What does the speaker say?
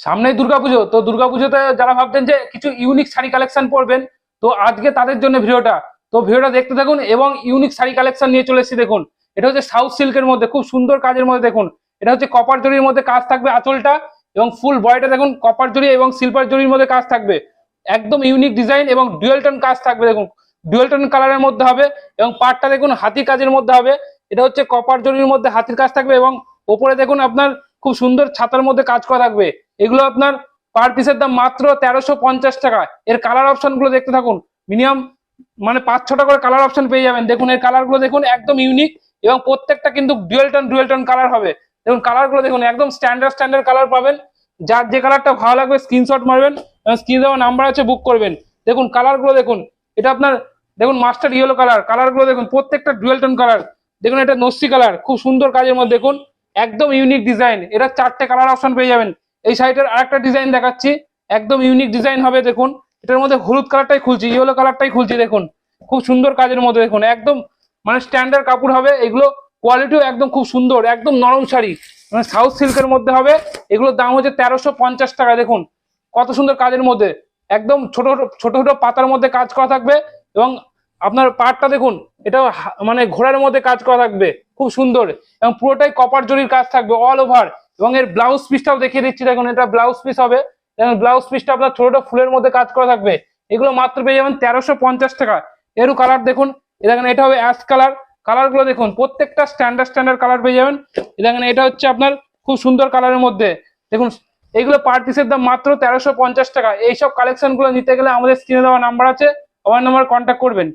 সামনেই দুর্গাপুজো, তো দুর্গাপুজোতে যারা ভাবতেন যে কিছু ইউনিক শাড়ি কালেকশন পরবেন, তো আজকে তাদের জন্য ভিডিওটা। তো ভিডিওটা দেখতে থাকুন এবং ইউনিক শাড়ি কালেকশন নিয়ে চলে এসেছি দেখুন। এটা হচ্ছে সাউথ সিল্কের মধ্যে, খুব সুন্দর কাজের মধ্যে দেখুন। এটা হচ্ছে কপার জরির মধ্যে কাজ থাকবে আঁচলটা এবং ফুল বডিটা দেখুন কপার জরি এবং সিলভার জরির মধ্যে কাজ থাকবে। একদম ইউনিক ডিজাইন এবং ডুয়েল টোন কাজ থাকবে দেখুন। ডুয়েল টোন কালারের মধ্যে হবে এবং পাটটা দেখুন হাতি কাজের মধ্যে হবে। এটা হচ্ছে কপার জরির মধ্যে হাতির কাজ থাকবে এবং ওপরে দেখুন আপনার খুব সুন্দর ছাতার মধ্যে কাজ করা থাকবে। এগুলো আপনার পার পিসের দাম মাত্র তেরোশো পঞ্চাশ টাকা। এর কালার অপশনগুলো দেখতে থাকুন। মিনিমাম মানে পাঁচ ছটা করে কালার অপশন পেয়ে যাবেন। দেখুন, এর কালারগুলো দেখুন একদম ইউনিক এবং প্রত্যেকটা কিন্তু dual tone dual tone colour হবে। দেখুন কালারগুলো দেখুন, একদম স্ট্যান্ডার্ড স্ট্যান্ডার্ড কালার পাবেন। যার যে কালারটা ভালো লাগবে স্ক্রিনশট মারবেন। এবং স্ক্রিন দেওয়া নাম্বার আছে বুক করবেন। দেখুন কালারগুলো দেখুন। এটা আপনার, দেখুন মাস্টার ইয়েলো কালার কালারগুলো দেখুন, প্রত্যেকটা ডুয়েল টোন কালার দেখুন, এটা নস্যি কালার খুব সুন্দর কাজের মধ্যে দেখুন। একদম ইউনিক ডিজাইন এটা চারটে কালার অপশন পেয়ে যাবেন। এই সাইডের আরেকটা ডিজাইন দেখাচ্ছি। একদম ইউনিক ডিজাইন হবে, দেখুন। এটার মধ্যে হলুদ কালারটাই খুলছি ইয়েলো কালারটাই খুলছি, দেখুন। খুব সুন্দর কাজের মধ্যে, দেখুন। একদম মানে স্ট্যান্ডার্ড কাপড় হবে, এগুলো কোয়ালিটিও একদম খুব সুন্দর, একদম নরম শাড়ি। মানে সাউথ সিল্কের মধ্যে হবে, এগুলোর দাম হচ্ছে তেরোশো পঞ্চাশ টাকা, দেখুন। কত সুন্দর কাজের মধ্যে। একদম ছোট ছোট ছোট পাতার মধ্যে কাজ করা থাকবে এবং আপনার পাটটা, দেখুন এটা মানে ঘোড়ার মধ্যে কাজ করা থাকবে, খুব সুন্দর। এবং পুরোটাই কপার জরির কাজ থাকবে অল ওভার এবং এর ব্লাউজ পিসটাও দেখিয়ে দিচ্ছি, দেখুন, এটা ব্লাউজ পিস হবে। এবং ব্লাউজ পিসটা আপনার ছোট ছোট ফুলের মধ্যে কাজ করা থাকবে। এগুলো মাত্র পেয়ে যাবেন তেরোশো পঞ্চাশ টাকা। এরও কালার দেখুন দেখেন, এটা হবে অ্যাশ কালার কালারগুলো দেখুন, প্রত্যেকটা স্ট্যান্ডার্ড স্ট্যান্ডার্ড কালার পেয়ে যাবেন। দেখেন, এটা হচ্ছে আপনার খুব সুন্দর কালারের মধ্যে। দেখুন, এগুলো পার পিসের দাম মাত্র তেরোশো পঞ্চাশ টাকা। এইসব কালেকশনগুলো নিতে গেলে আমাদের স্ক্রিনে দেওয়া নাম্বার আছে, আমার নাম্বার কন্ট্যাক্ট করবেন।